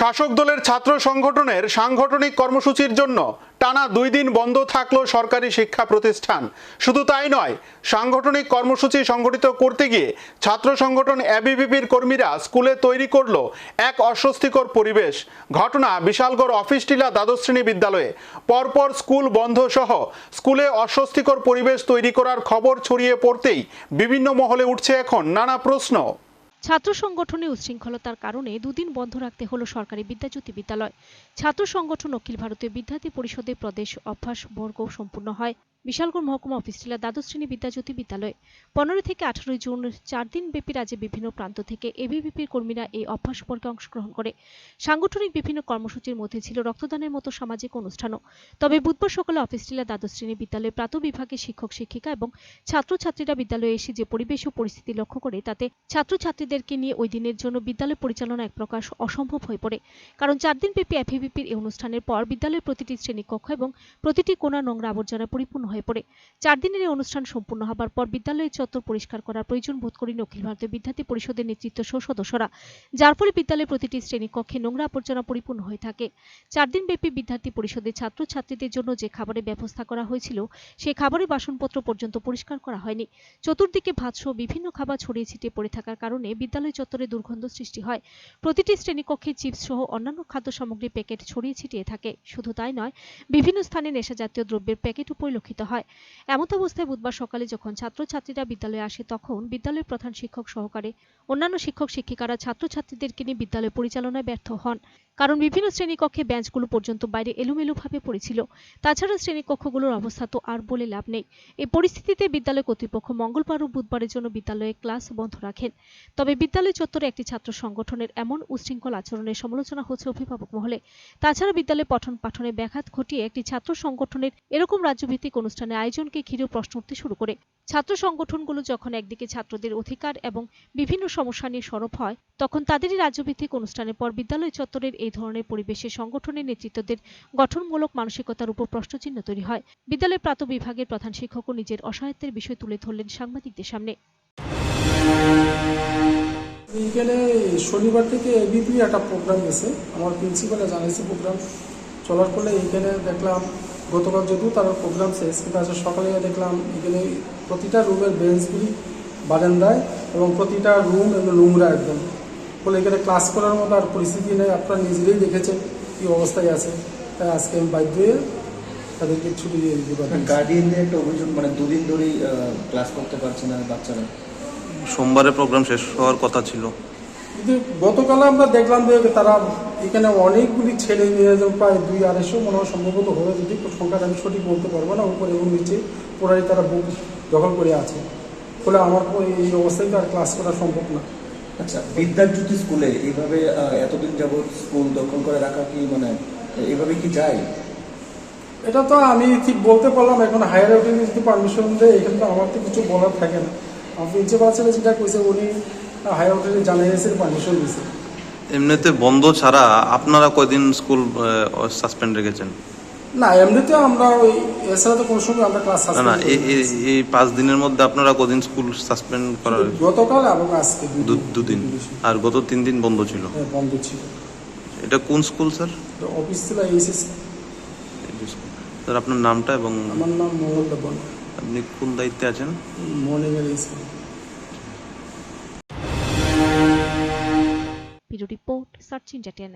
শাসক দলের ছাত্র সংগঠনের সাংগঠনিক কর্মসূচির জন্য টানা দুই দিন বন্ধ থাকল সরকারি শিক্ষা প্রতিষ্ঠান। শুধু তাই নয়, সাংগঠনিক কর্মসূচি সংগঠিত করতে গিয়ে ছাত্র সংগঠন এবিভিপির কর্মীরা স্কুলে তৈরি করল এক অস্বস্তিকর পরিবেশ। ঘটনা বিশালগড় অফিস টিলা দ্বাদশ শ্রেণি বিদ্যালয়ে। পরপর স্কুল বন্ধ সহ স্কুলে অস্বস্তিকর পরিবেশ তৈরি করার খবর ছড়িয়ে পড়তেই বিভিন্ন মহলে উঠছে এখন নানা প্রশ্ন। ছাত্র সংগঠনে উচ্ছৃঙ্খলতার কারণে দুদিন বন্ধ রাখতে হলো সরকারি বিদ্যাজ্যোতি বিদ্যালয়। ছাত্র সংগঠন অখিল ভারতীয় বিদ্যার্থী পরিষদের প্রদেশ অভ্যাস বর্গ সম্পূর্ণ হয়। বিশালগড় মহকুমা অফিস টিলা দ্বাদশ শ্রেণি বিদ্যাজ্যোতি বিদ্যালয়। পনেরো থেকে আঠারোই জুন, চার দিন ব্যাপী রাজ্যে বিভিন্ন প্রান্ত থেকে এবিভিপির কর্মীরা এই অভ্যাস বর্গে অংশগ্রহণ করে। সাংগঠনিক বিভিন্ন কর্মসূচির মধ্যে ছিল রক্তদানের মতো সামাজিক অনুষ্ঠানও। তবে বুধবার সকালে অফিস টিলা দ্বাদশ শ্রেণি বিদ্যালয়ের প্রাত বিভাগের শিক্ষক, শিক্ষিকা এবং ছাত্রছাত্রীরা বিদ্যালয়ে এসে যে পরিবেশ ও পরিস্থিতি লক্ষ্য করে, তাতে ছাত্রছাত্রীদেরকে নিয়ে ওই দিনের জন্য বিদ্যালয় পরিচালনা এক প্রকাশ অসম্ভব হয়ে পড়ে। কারণ চার দিন ব্যাপী এফিভিপির এই অনুষ্ঠানের পর বিদ্যালয়ের প্রতিটি শ্রেণীকক্ষ এবং প্রতিটি কোণা নোংরা আবর্জনা পরিপূর্ণ হয়ে পড়ে। চার দিনের এই অনুষ্ঠান সম্পূর্ণ হবার পর বিদ্যালয়ের চত্বর পরিষ্কার করার প্রয়োজন বোধ করেন অখিল ভারতীয় বিদ্যার্থী পরিষদের নেতৃত্ব সহ সদস্যরা। যার ফলে বিদ্যালয়ের প্রতিটি শ্রেণীকক্ষে নোংরা আবর্জনা পরিপূর্ণ হয়ে থাকে। চার দিন ব্যাপী বিদ্যার্থী পরিষদের ছাত্রছাত্রীদের জন্য যে খাবারের ব্যবস্থা করা হয়েছিল সেই খাবারের বাসনপত্র পর্যন্ত পরিষ্কার করা হয়নি। চতুর্দিকে ভাতসহ বিভিন্ন খাবার ছড়িয়ে ছিটিয়ে পড়ে থাকার কারণে বিদ্যালয় চত্বরে দুর্গন্ধ সৃষ্টি হয়। প্রতিটি শ্রেণীকক্ষে চিপস সহ অন্যান্য খাদ্য সামগ্রী প্যাকেট ছড়িয়ে ছিটিয়ে থাকে। শুধু তাই নয়, বিভিন্ন স্থানে নেশাজাতীয় দ্রব্যের প্যাকেটও পরিলক্ষিত হয়। এমত অবস্থায় বুধবার সকালে যখন ছাত্রছাত্রীরা বিদ্যালয়ে আসে, তখন বিদ্যালয়ের প্রধান শিক্ষক সহকারে অন্যান্য শিক্ষক শিক্ষিকারা ছাত্রছাত্রীদেরকে নিয়ে বিদ্যালয় পরিচালনায় ব্যর্থ হন। কারণ বিভিন্ন শ্রেণীকক্ষে বেঞ্চগুলো পর্যন্ত বাইরে এলোমেলোভাবে পড়েছিল। তাছাড়া শ্রেণীকক্ষগুলোর অবস্থা তো আর বলে লাভ নেই। এই পরিস্থিতিতে বিদ্যালয় কর্তৃপক্ষ মঙ্গলবার ও বুধবারের জন্য বিদ্যালয়ে ক্লাস বন্ধ রাখেন। তবে বিদ্যালয় চত্বরে একটি ছাত্র সংগঠনের এমন উচ্ছৃঙ্খল আচরণের সমালোচনা হচ্ছে অভিভাবক মহলে। তাছাড়া বিদ্যালয়ে পঠন পাঠনে ব্যাঘাত ঘটিয়ে একটি ছাত্র সংগঠনের এরকম রাজ্যভিত্তিক অনুষ্ঠানে আয়োজনকে ঘিরেও প্রশ্ন উঠতে শুরু করে। ছাত্র সংগঠনগুলো যখন একদিকে ছাত্রদের অধিকার এবং বিভিন্ন সমস্যা নিয়ে সরব হয়, তখন তাদেরই রাজ্যভিত্তিক অনুষ্ঠানের পর বিদ্যালয় চত্বরের এই ধরনের পরিবেশে সংগঠনের নেতৃত্বদের গঠনমূলক মানসিকতার উপর প্রশ্নচিহ্ন তৈরি হয়। বিদ্যালয় প্রাত বিভাগের প্রধান শিক্ষকও নিজের অসহায়ত্বের বিষয় তুলে ধরলেন সাংবাদিকদের সামনে। এইখানে শনিবার থেকে এবিপি একটা প্রোগ্রাম গেছে আমার প্রিন্সিপালে জানিয়েছে প্রোগ্রাম চলার ফলে এইখানে দেখলাম গতকাল যদিও তার প্রোগ্রাম শেষ কিন্তু আজকে সকালে দেখলাম এখানে প্রতিটা রুমের বেঞ্চগুলি বারান্দায় এবং প্রতিটা রুম এবং নোংরা একদম। ফলে এখানে ক্লাস করার মতো আর পরিস্থিতি নেই আপনারা নিজেরাই দেখেছেন কী অবস্থায় আছে। তাই আজকে আমি বাধ্য হয়ে তাদেরকে ছুটি দিয়ে দিতে পারি গার্ডিয়ানদের একটা অভিযোগ মানে দুদিন ধরেই ক্লাস করতে পারছে না বাচ্চারা। সোমবারে প্রোগ্রাম শেষ হওয়ার কথা ছিল। কিন্তু গতকাল আমরা দেখলাম যে তারা এখানে অনেকগুলি ছেলে মেয়ে যেমন প্রায় দুই আড়াইশো মনে হয় সম্ভবত হবে যদি সংখ্যাটা আমি সঠিক বলতে পারব না উপরে এবং নিচে পুরাই তারা বুক দখল করে আছে। ফলে আমার এই অবস্থায় আর ক্লাস করা সম্ভব না। আচ্ছা বিদ্যাজ্যোতি স্কুলে এইভাবে এতদিন যাবৎ স্কুল দখল করে রাখা কি মানে এইভাবে কি যায়? এটা তো আমি ঠিক বলতে পারলাম এখন হায়ার অথরিটি যদি পারমিশন দেয় এখানে তো আমার তো কিছু বলার থাকে না। আমার প্রিন্সিপাল ছেলে যেটা কইছে উনি পারমিশন দিয়েছে এমনিতে বন্ধ ছাড়া আপনারা কয়দিন স্কুল সাসপেন্ড রেখেছেন? না এমনিতে আমরা ওই এছাড়া তো কোনো সময় আমরা ক্লাস না না এই- এই এই পাঁচ দিনের মধ্যে আপনারা কদিন স্কুল সাসপেন্ড করা? গতকাল এবং আজকে দুদিন আর গত তিন দিন বন্ধ ছিল? হ্যাঁ, বন্ধ ছিল। এটা কোন স্কুল স্যার? অফিস ছিল এইচএস স্যার আপনার নামটা এবং আমার নাম দেবন আপনি কোন দায়িত্বে আছেন? মর্নিং এর support Sachin Jatian